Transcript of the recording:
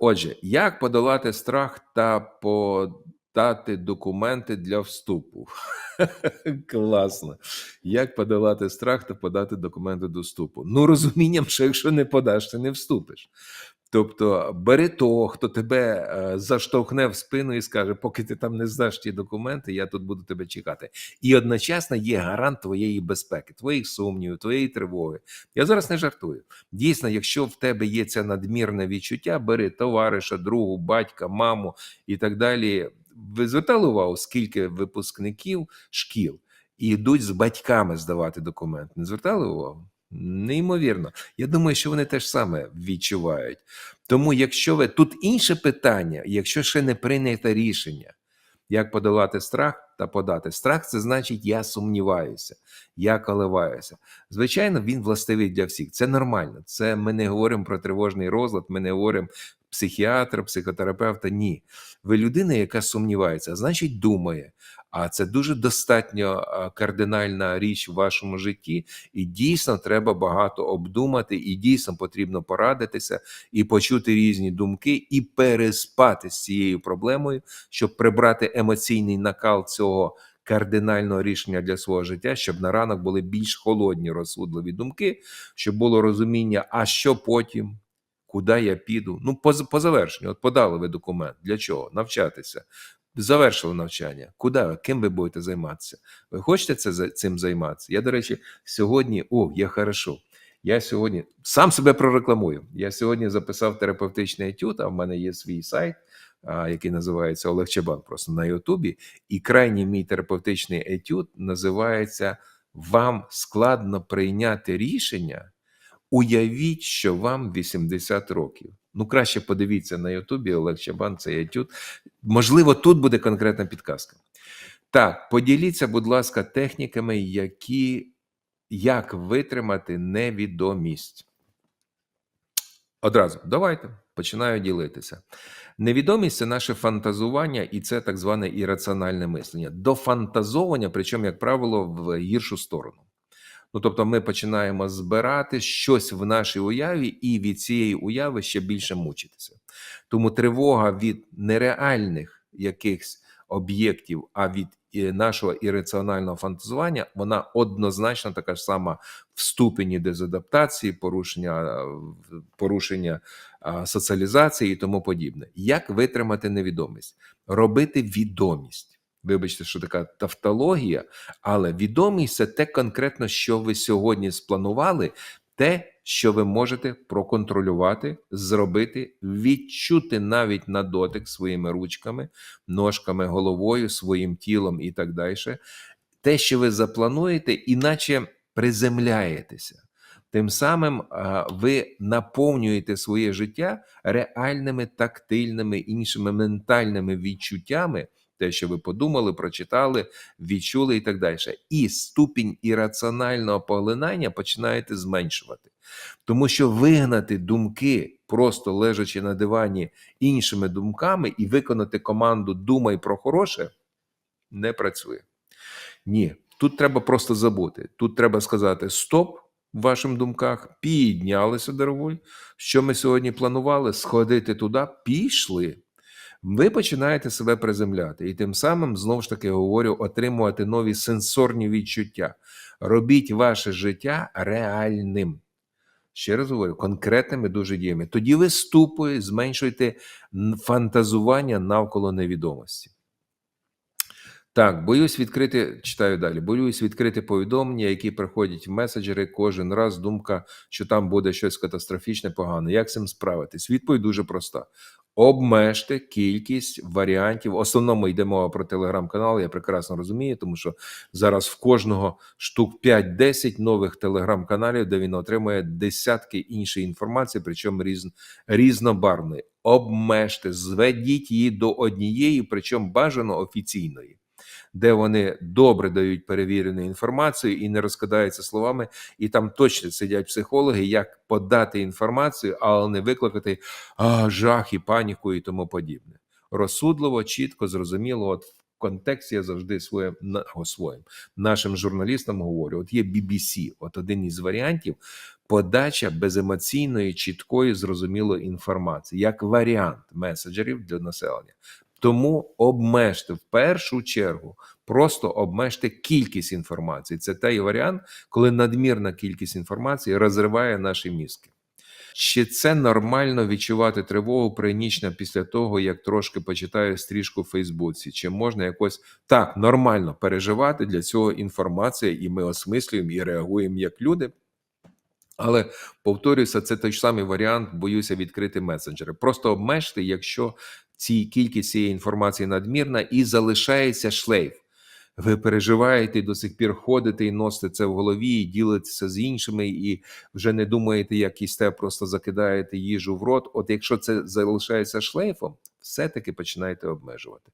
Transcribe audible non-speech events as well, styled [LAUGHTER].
отже, як подолати страх та подати документи для вступу? [LAUGHS] Класно. Як подолати страх та подати документи до вступу? Ну, розумінням, що якщо не подаш, ти не вступиш. Тобто бери того, хто тебе е, заштовхне в спину і скаже, поки ти там не здаш ті документи, я тут буду тебе чекати. І одночасно є гарант твоєї безпеки, твоїх сумнівів, твоєї тривоги. Я зараз не жартую. Дійсно, якщо в тебе є це надмірне відчуття, бери товариша, другу, батька, маму і так далі. Ви звертали увагу, скільки випускників шкіл йдуть з батьками здавати документи? Не звертали увагу? Неймовірно. Я думаю, що вони теж саме відчувають. Тому, якщо ви тут інше питання, якщо ще не прийнято рішення, як подолати страх та подати страх, це значить, я сумніваюся, я коливаюся. Звичайно, він властивий для всіх. Це нормально. Це ми не говоримо про тривожний розлад, ми не говоримо психіатра, психотерапевта. Ні. Ви людина, яка сумнівається, значить, думає. А це дуже достатньо кардинальна річ в вашому житті, і дійсно треба багато обдумати, і дійсно потрібно порадитися і почути різні думки, і переспати з цією проблемою, щоб прибрати емоційний накал цього. Кардинального рішення для свого життя, щоб на ранок були більш холодні розсудливі думки, щоб було розуміння, а що потім, куди я піду. Ну, по, по завершенню, от подали ви документ. Для чого? Навчатися. Завершили навчання. Куди ви? Ким ви будете займатися? Ви хочете це цим займатися? Я, до речі, сьогодні, о, я хорошо. Я сьогодні сам себе прорекламую. Я сьогодні записав терапевтичний етюд, а в мене є свій сайт, який називається Олег Чебан, просто на Ютубі. І крайній мій терапевтичний етюд називається Вам складно прийняти рішення. Уявіть, що вам 80 років. Ну, краще подивіться на Ютубі Олег Чабан, цей етюд. Можливо, тут буде конкретна підказка. Так, поділіться, будь ласка, техніками, які як витримати невідомість. Одразу давайте починаю ділитися. Невідомість це наше фантазування, і це так зване ірраціональне мислення. До фантазовування, причому, як правило, в гіршу сторону. Ну, тобто, ми починаємо збирати щось в нашій уяві, і від цієї уяви ще більше мучитися. Тому тривога від нереальних якихось об'єктів, а від е, нашого ірраціонального фантазування, вона однозначно така ж сама в ступені дезадаптації, порушення порушення соціалізації і тому подібне. Як витримати невідомість? Робити відомість. Вибачте, що така тавтологія, але відомість це те конкретно, що ви сьогодні спланували, те, що ви можете проконтролювати, зробити, відчути навіть на дотик своїми ручками, ножками, головою, своїм тілом і так далі. Те, що ви заплануєте, іначе приземляєтеся. Тим самим ви наповнюєте своє життя реальними тактильними іншими ментальними відчуттями те, що ви подумали, прочитали, відчули і так далі. І ступінь ірраціонального поглинання починаєте зменшувати. Тому що вигнати думки, просто лежачи на дивані іншими думками, і виконати команду Думай про хороше не працює. Ні, тут треба просто забути. Тут треба сказати Стоп. В ваших думках піднялися дорогуль. Що ми сьогодні планували? Сходити туди, пішли ви починаєте себе приземляти, і тим самим знову ж таки говорю, отримувати нові сенсорні відчуття. Робіть ваше життя реальним. Ще раз говорю, конкретними дуже діями. Тоді ви ступою зменшуєте фантазування навколо невідомості. Так, боюсь відкрити, читаю далі. Боюсь відкрити повідомлення, які приходять в меседжери кожен раз. Думка, що там буде щось катастрофічне, погане. Як з цим справитись? Відповідь дуже проста: обмежте кількість варіантів. Основному йде мова про телеграм-канал. Я прекрасно розумію, тому що зараз в кожного штук 5-10 нових телеграм-каналів, де він отримує десятки іншої інформації, причому різ, різнобарвної. Обмежте, зведіть її до однієї, причому бажано офіційної де вони добре дають перевірену інформацію і не розкидаються словами, і там точно сидять психологи, як подати інформацію, але не викликати а, жах і паніку і тому подібне. Розсудливо, чітко, зрозуміло. От в контексті я завжди своїм своїм нашим журналістам говорю: от є BBC, от один із варіантів подача беземоційної, чіткої, зрозумілої інформації як варіант меседжерів для населення. Тому обмежте в першу чергу, просто обмежте кількість інформації. Це той варіант, коли надмірна кількість інформації розриває наші мізки. Чи це нормально відчувати тривогу принічно після того, як трошки почитаю стрічку в Фейсбуці? Чи можна якось так нормально переживати для цього інформація, і ми осмислюємо і реагуємо як люди? Але повторюся, це той ж самий варіант, боюся відкрити месенджери. Просто обмежте, якщо ці кількість цієї інформації надмірна і залишається шлейф. Ви переживаєте до сих пір ходите і носите це в голові, і ділитеся з іншими, і вже не думаєте, як їсте, просто закидаєте їжу в рот. От якщо це залишається шлейфом, все-таки починаєте обмежувати.